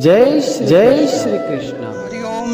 જય જય શ્રી કૃષ્ણ.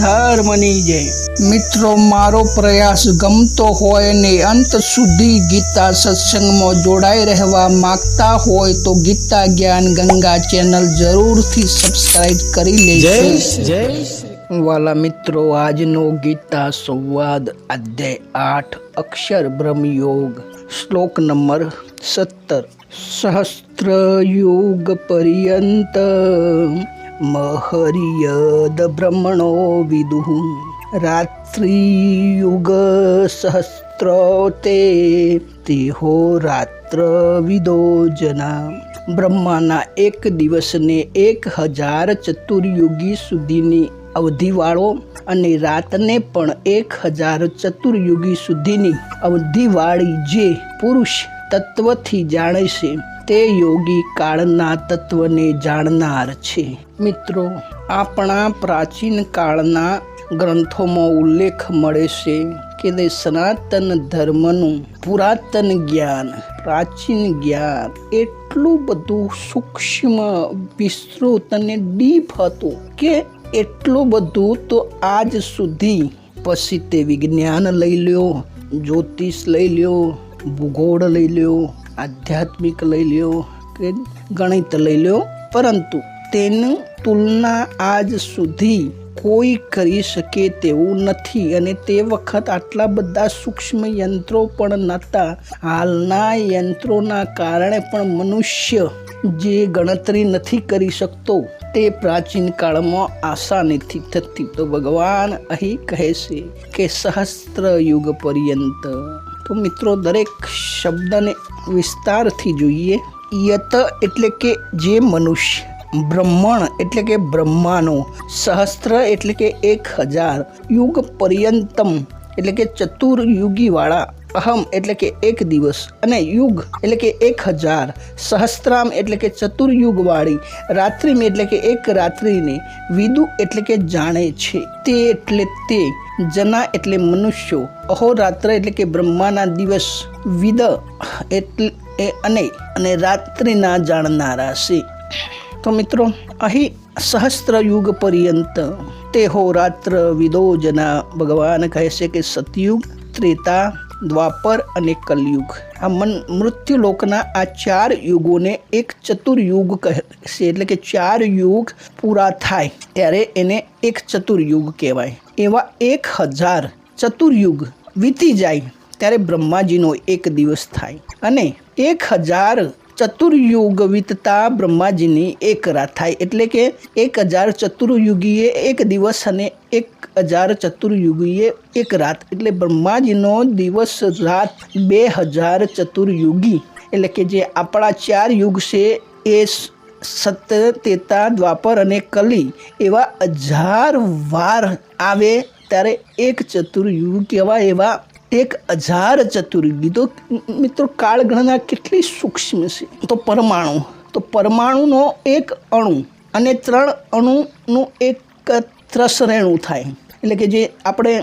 ધર્મની જય મિત્રો મારો પ્રયાસ ગમતો હોય ને અંત સુધી ગીતા સત્સંગમાં જોડાઈ રહેવા માંગતા હોય તો ગીતા જ્ઞાન ગંગા ચેનલ જરૂરથી સબસ્ક્રાઇબ કરી લેજો. જય વાલા મિત્રો આજનો ગીતા સંવાદ અધ્યાય આઠ અક્ષર બ્રહ્મયોગ શ્લોક નંબર સત્તર. સહસ્ત્ર યોગ પર્યંત. મહરિયદ બ્રહ્મણો વિદુઃ રાત્રિયુગ સહસ્ત્ર તે તેહો રાત્ર વિદો જના બ્રહ્માના એક દિવસને એક હજાર ચતુર્યુગી સુધીની અવધિવાળો અને રાતને પણ એક હજાર ચતુર્યુગી સુધીની અવધિવાળી જે પુરુષ તત્વથી જાણે છે તે યોગી કાળના તત્વને જાણનાર છે. મિત્રો, આપણા પ્રાચીન કાળના ગ્રંથોમાં ઉલ્લેખ મળે છે કે તે સનાતન ધર્મનું પુરાતન જ્ઞાન, પ્રાચીન જ્ઞાન એટલું બધું સૂક્ષ્મ, વિસ્તૃત અને ડીપ હતું કે એટલું બધું તો આજ સુધી પછી તે વિજ્ઞાન લઈ લ્યો, જ્યોતિષ લઈ લ્યો, ભૂગોળ લઈ લ્યો આધ્યાત્મિક લઈ લ્યો કે ગણિત લઈ લ્યો, પરંતુ તેની તુલના આજ સુધી કોઈ કરી શકે તેવું નથી અને તે વખત આટલા બધા સૂક્ષ્મ યંત્રો પણ નહોતા. હાલના યંત્રોના કારણે પણ મનુષ્ય જે ગણતરી નથી કરી શકતો તે પ્રાચીન કાળમાં આસાનીથી થતી. તો ભગવાન અહીં કહે છે કે સહસ્ત્ર યુગ પર્યંત તો મિત્રો, દરેક શબ્દને વિસ્તારથી જોઈએ. યત એટલે કે જે મનુષ્ય, બ્રહ્મણ એટલે કે બ્રહ્માનો, સહસ્ત્ર એટલે કે એક હજાર, યુગ પર્યંતમ એટલે કે ચતુર્યુગીવાળા અહમ એટલે કે એક દિવસ અને યુગ એટલે કે એક હજાર, સહસ્ત્રામ એટલે કે ચતુર્યુગવાળી, રાત્રિમ એટલે કે એક રાત્રિને, વિદુ એટલે કે જાણે છે. તે એટલે તે, જના એટલે મનુષ્યો અહોરાત્ર એટલે કે બ્રહ્માના દિવસ, વિદ એટલે અને અને રાત્રિના જાણનારા છે. તો મિત્રો, અહીં સહસ્ત્ર યુગ પર્યંત, તે હો રાત્ર વિદો જના ભગવાન કહે છે કે સતયુગ, ત્રેતા દ્વાપર અને કલયુગ. આ મન, મૃત્યુલોકના આ ચાર યુગોને એક ચતુર્યુગ કહે છે. એટલે કે ચાર યુગ પૂરા થાય ત્યારે એને એક ચતુર્યુગ કહેવાય. એવા એક હજાર ચતુર્યુગ વીતી જાય ત્યારે બ્રહ્માજીનો એક દિવસ થાય. અને એક હજાર ચતુર્યુગ વીતતા બ્રહ્માજીની એક રાત થાય એટલે કે એક હજાર ચતુર્યુગીએ એક દિવસ અને એક હજાર ચતુર્યુગીએ એક રાત. એટલે બ્રહ્માજીનો દિવસ રાત બે હજાર ચતુર્યુગી. એટલે કે જે આપણા ચાર યુગ છે એ સત્ય તેતા, દ્વાપર અને કલી એવા હજાર વાર આવે ત્યારે એક ચતુર્યુગ કહેવાય એવા એક હજાર ચતુર્ગી તો મિત્રો કાળગણના કેટલી સૂક્ષ્મ છે. તો પરમાણુ, તો પરમાણુનો એક અણુ અને ત્રણ અણુનું એક ત્રસરેણું થાય. એટલે કે જે આપણે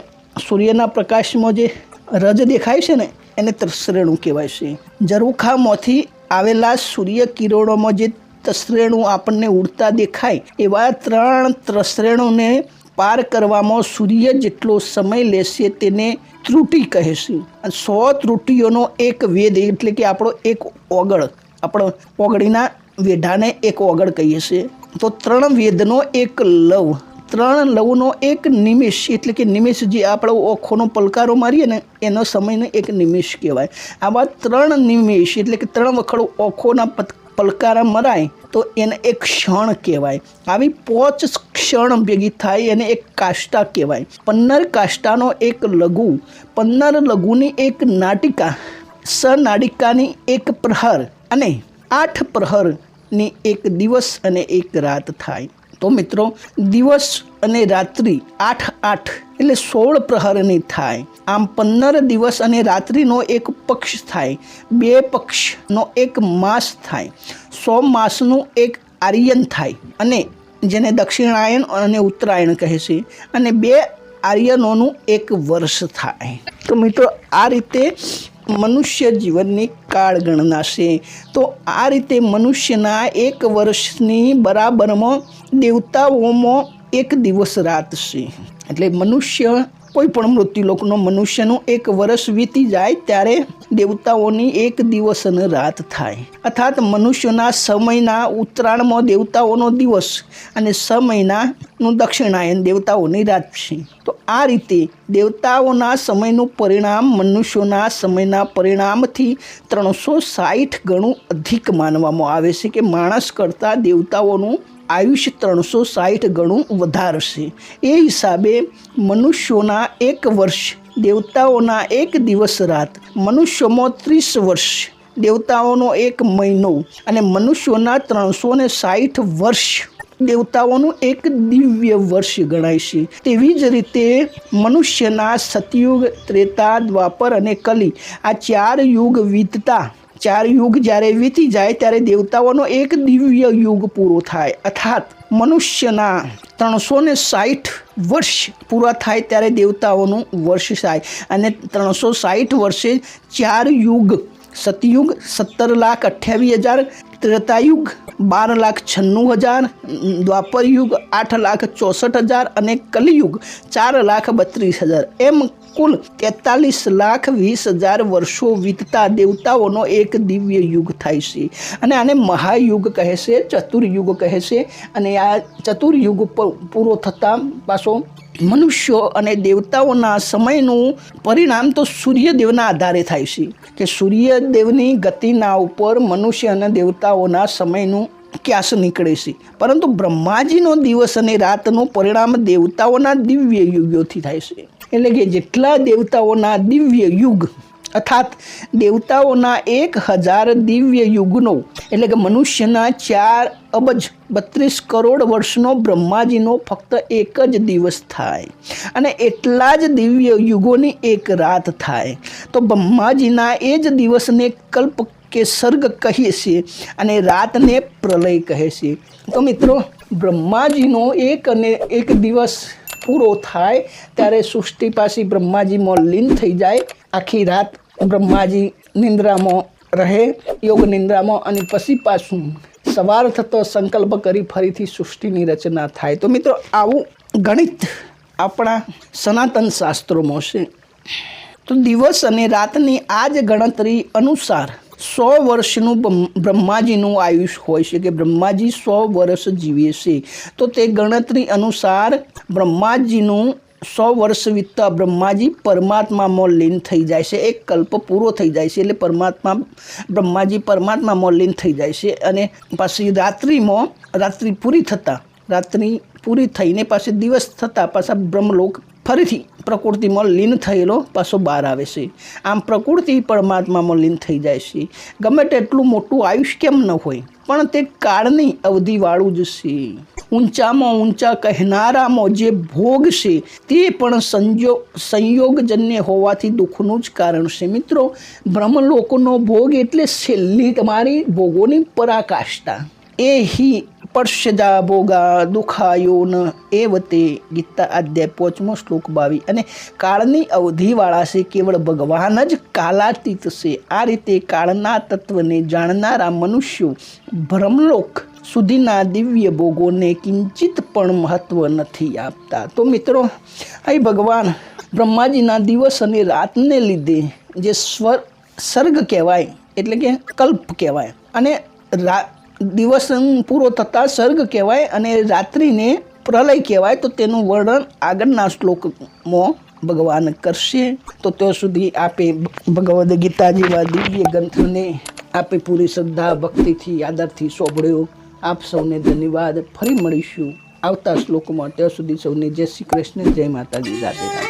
સૂર્યના પ્રકાશમાં જે રજ દેખાય છે ને, એને ત્રસરેણું કહેવાય છે. ઝરૂખામાંથી આવેલા સૂર્ય કિરણોમાં જે ત્રસરેણું આપણને ઉડતા દેખાય, એવા ત્રણ ત્રસરેણુને પાર કરવામાં સૂર્ય જેટલો સમય લેશે તેને ત્રુટિ કહેશું. અને સો ત્રુટિઓનો એક વેદ એટલે કે આપણો એક ઓગળ, આપણો ઓગળીના વેઢાને એક ઓગળ કહીએ છીએ. તો ત્રણ વેદનો એક લવ, ત્રણ લવનો એક નિમિષ એટલે કે નિમિષ જે આપણો ઓખોનો પલકારો મારીએ ને, એનો સમયને એક નિમિષ કહેવાય. આવા ત્રણ નિમિષ એટલે કે ત્રણ વખત ઓખોના પલકારા મરાય, તો એને એક ક્ષણ કહેવાય. આવી પોચ ક્ષણ ભેગી થાય, એને એક કાષ્ટા કહેવાય. પન્નર કાષ્ટાનો એક લઘુ. પન્નર લઘુની એક નાટિકા, સનાટિકાની એક પ્રહર અને આઠ પ્રહરની એક દિવસ અને એક રાત થાય. તો મિત્રો, દિવસ અને રાત્રિ આઠ આઠ એટલે સોળ પ્રહરની થાય. આમ પંદર દિવસ અને રાત્રિનો એક પક્ષ થાય. બે પક્ષનો એક માસ થાય. સો માસનું એક આર્યન થાય. અને જેને દક્ષિણાયન અને ઉત્તરાયણ કહે છે, અને બે આર્યનોનું એક વર્ષ થાય. તો મિત્રો, આ રીતે મનુષ્ય જીવનની કાળ ગણના છે તો આ રીતે મનુષ્યના એક વર્ષની બરાબરમાં દેવતાઓમાં એક દિવસ રાત છે એટલે મનુષ્ય કોઈ પણ મૃત્યુલોકનો મનુષ્યનું એક વર્ષ વીતી જાય ત્યારે દેવતાઓની એક દિવસ અને રાત થાય. અર્થાત મનુષ્યના સમયના ઉત્તરાયણમાં દેવતાઓનો દિવસ અને સમયનાનું દક્ષિણાયન દેવતાઓની રાત છે. તો આ રીતે દેવતાઓના સમયનું પરિણામ મનુષ્યોના સમયના પરિણામથી ત્રણસો સાઠ ગણું અધિક માનવામાં આવે છે કે માણસ કરતાં દેવતાઓનું આયુષ્ય ત્રણસો સાઠ ગણું વધારશે. એ હિસાબે મનુષ્યોના એક વર્ષ, દેવતાઓના એક દિવસ રાત, મનુષ્યોમાં ત્રીસ વર્ષ, દેવતાઓનો એક મહિનો અને મનુષ્યોના ત્રણસો ને સાઠ વર્ષ દેવતાઓનું એક દિવ્ય વર્ષ ગણાય છે. તેવી જ રીતે મનુષ્યના સતયુગ, ત્રેતા, દ્વાપર અને કલી આ ચાર યુગ વીતતા ચાર યુગ જ્યારે વીતી જાય ત્યારે દેવતાઓનો એક દિવ્ય યુગ પૂરો થાય. અર્થાત મનુષ્યના ત્રણસો ને સાઠ વર્ષ પૂરા થાય ત્યારે દેવતાઓનું વર્ષ થાય. અને ત્રણસો સાઠ વર્ષે ચાર યુગ સતયુગ સત્તર લાખ અઠ્યાવીસ હજાર, ત્રેતાયુગ બાર લાખ છન્નું હજાર દ્વાપર યુગ આઠ લાખ ચોસઠ હજાર અને કલિયુગ ચાર લાખ બત્રીસ હજાર. એમ કુલ તેતાલીસ લાખ વીસ હજાર વર્ષો વીતતા દેવતાઓનો એક દિવ્ય યુગ થાય છે. અને આને મહાયુગ કહે છે, ચતુર્યુગ કહે છે અને આ ચતુર્યુગ પૂરો થતાં પાછો મનુષ્યો અને દેવતાઓના સમયનું પરિણામ તો સૂર્યદેવના આધારે થાય છે. કે સૂર્યદેવની ગતિના ઉપર મનુષ્ય અને દેવતાઓના સમયનું ક્યાસ નીકળે છે. પરંતુ બ્રહ્માજીનો દિવસ અને રાતનું પરિણામ દેવતાઓના દિવ્ય યુગોથી થાય છે. એટલે કે જેટલા દેવતાઓના દિવ્ય યુગ અર્થાત દેવતાઓના એક હજાર દિવ્ય યુગનો, એટલે કે મનુષ્યના ચાર અબજ બત્રીસ કરોડ વર્ષનો બ્રહ્માજીનો ફક્ત એક જ દિવસ થાય અને એટલા જ દિવ્ય યુગોની એક રાત થાય. તો બ્રહ્માજીના એ જ દિવસને કલ્પ કે સર્ગ કહીએ છીએ અને રાતને પ્રલય કહે છે. તો મિત્રો, બ્રહ્માજીનો એક અને એક દિવસ પૂરો થાય ત્યારે સૃષ્ટિ પાછી બ્રહ્માજીમાં લીન થઈ જાય આખી રાત બ્રહ્માજી નિંદ્રામાં રહે, યોગ નિંદ્રામાં અને પછી પાછું સવાર થતો સંકલ્પ કરી ફરીથી સૃષ્ટિની રચના થાય. તો મિત્રો, આવું ગણિત આપણા સનાતન શાસ્ત્રોમાં છે. તો દિવસ અને રાતની આ જ ગણતરી અનુસાર સો વર્ષનું બ્રહ્માજીનું આયુષ હોય છે કે બ્રહ્માજી સો વર્ષ જીવે છે. તો તે ગણતરી અનુસાર બ્રહ્માજીનું સો વર્ષ વીતતા બ્રહ્માજી પરમાત્મામાં લીન થઈ જાય છે. એક કલ્પ પૂરો થઈ જાય છે એટલે પરમાત્મા, બ્રહ્માજી પરમાત્મામાં લીન થઈ જાય છે અને પાછી રાત્રિમાં, રાત્રિ પૂરી થતાં, રાત્રિ પૂરી થઈને પાછી દિવસ થતાં પાછા બ્રહ્મલોક ફરીથી પ્રકૃતિમાં લીન થયેલો પાછો બહાર આવે છે. આમ પ્રકૃતિ પરમાત્મામાં લીન થઈ જાય છે. ગમે તેટલું મોટું આયુષ કેમ ન હોય, પણ તે કાળની અવધિવાળું જ છે. ઊંચામાં ઊંચા કહેનારામાં જે ભોગ છે, તે પણ સંજોગ સંયોગજન્ય હોવાથી દુઃખનું જ કારણ છે. મિત્રો, બ્રહ્મલોકનો ભોગ એટલે છેલ્લી તમારી ભોગોની પરાકાષ્ઠા. એ હિ પડશજા ભોગા દુખાયો ન વતે ગીતા અધ્યાય પાંચમો શ્લોક બાવી. અને કાળની અવધિવાળા છે, કેવળ ભગવાન જ કાલાતીત છે. આ રીતે કાળના તત્વને જાણનારા મનુષ્યો ભ્રમલોક સુધીના દિવ્ય ભોગોને કિંચિત પણ મહત્વ નથી આપતા. તો મિત્રો અહીં ભગવાન, બ્રહ્માજીના દિવસ અને રાતને લીધે જે સ્વર સર્ગ કહેવાય, એટલે કે કલ્પ કહેવાય. અને રા દિવસ પૂરો થતાં સર્ગ કહેવાય અને રાત્રિને પ્રલય કહેવાય, તો તેનું વર્ણન આગળના શ્લોકમાં ભગવાન કરશે. તો ત્યાં સુધી આપે ભગવદ્ ગીતા જેવા દિવ્ય ગ્રંથને આપે પૂરી શ્રદ્ધા, ભક્તિથી, આદરથી સોંભળ્યો. આપ સૌને ધન્યવાદ. ફરી મળીશું આવતા શ્લોકમાં. ત્યાં સુધી સૌને જય શ્રી કૃષ્ણ, જય માતાજી. રાધે.